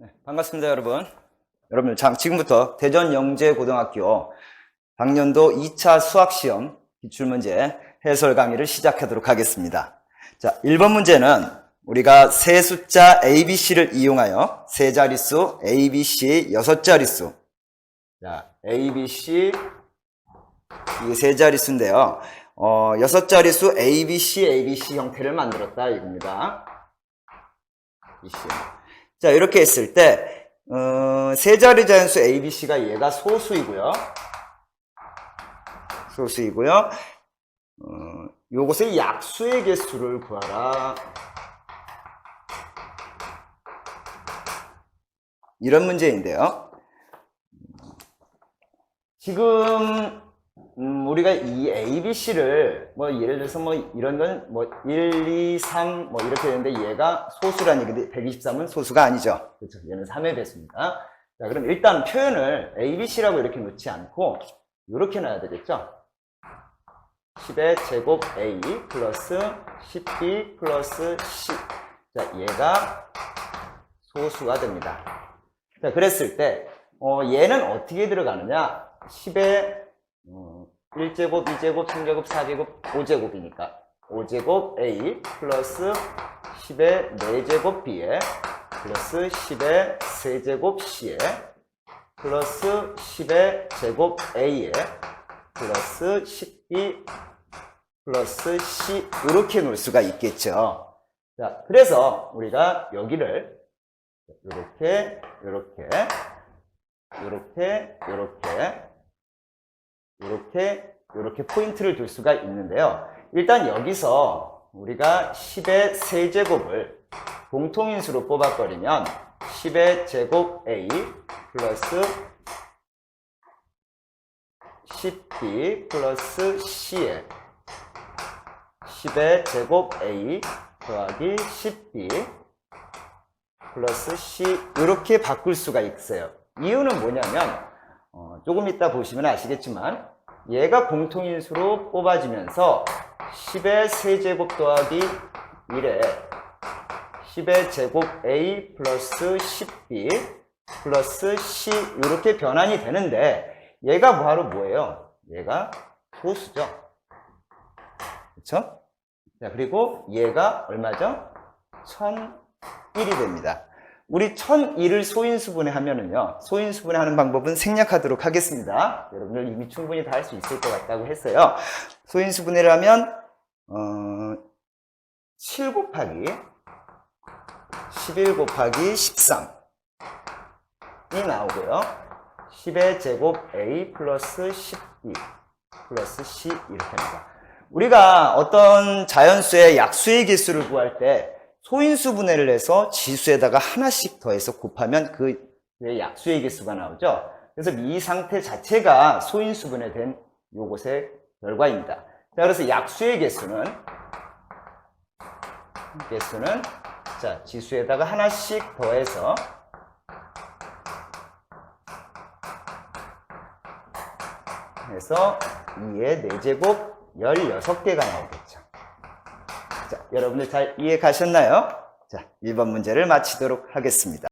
네, 반갑습니다, 여러분. 여러분, 장, 지금부터 대전 영재고등학교 학년도 2차 수학시험 기출문제 해설 강의를 시작하도록 하겠습니다. 자, 1번 문제는 우리가 세 숫자 ABC를 이용하여 세 자릿수 ABC 여섯 자릿수 자, ABC 이게 세 자릿수인데요. 어, 여섯 자릿수 ABC, ABC 형태를 만들었다 이겁니다. ABC. 자, 이렇게 했을 때, 어, 세 자리 자연수 ABC가 얘가 소수이고요. 소수이고요. 어, 요것의 약수의 개수를 구하라. 이런 문제인데요. 지금 음, 우리가 이 ABC를 뭐 예를 들어서 뭐 이런 건 뭐 1, 2, 3 뭐 이렇게 되는데 얘가 소수란 얘기인데 123은 소수가 아니죠. 그렇죠. 얘는 3의 배수입니다. 자, 그럼 일단 표현을 ABC라고 이렇게 놓지 않고 이렇게 놔야 되겠죠. 10의 제곱 A 플러스 10B 플러스 C. 자, 얘가 소수가 됩니다. 자, 그랬을 때, 어, 얘는 어떻게 들어가느냐? 10의 1제곱, 2제곱, 3제곱, 4제곱, 5제곱이니까 5제곱 A 플러스 10의 4제곱 B에 플러스 10의 3제곱 C에 플러스 10의 제곱 A에 플러스 10B 플러스 C 이렇게 놓을 수가 있겠죠. 자, 그래서 우리가 여기를 이렇게 이렇게 이렇게 이렇게 이렇게 이렇게 포인트를 둘 수가 있는데요. 일단 여기서 우리가 10의 세제곱을 공통인수로 뽑아버리면 10의 제곱 A 플러스 10B 플러스 C에 10의 제곱 A 더하기 10B 플러스 C 이렇게 바꿀 수가 있어요. 이유는 뭐냐면 어, 조금 이따 보시면 아시겠지만 얘가 공통인수로 뽑아지면서 10의 세제곱 더하기 1에 10의 제곱 A 플러스 10B 플러스 C 이렇게 변환이 되는데 얘가 바로 뭐예요? 얘가 소수죠. 그렇죠? 자, 그리고 얘가 얼마죠? 1001이 됩니다. 우리 1001을 소인수분해 하면은요, 소인수분해 하는 방법은 생략하도록 하겠습니다. 여러분들 이미 충분히 다 할 수 있을 것 같다고 했어요. 소인수분해를 하면, 어, 7 곱하기 11 곱하기 13이 나오고요. 10의 제곱 A 플러스 12 플러스 C 이렇게 합니다. 우리가 어떤 자연수의 약수의 개수를 구할 때 소인수 분해를 해서 지수에다가 하나씩 더해서 곱하면 그 약수의 개수가 나오죠. 그래서 이 상태 자체가 소인수 분해된 요것의 결과입니다. 자, 그래서 약수의 개수는 개수는 자 지수에다가 하나씩 더해서 해서 2의 4제곱 16개가 나오겠죠. 자, 여러분들 잘 이해 가셨나요? 자, 1번 문제를 마치도록 하겠습니다.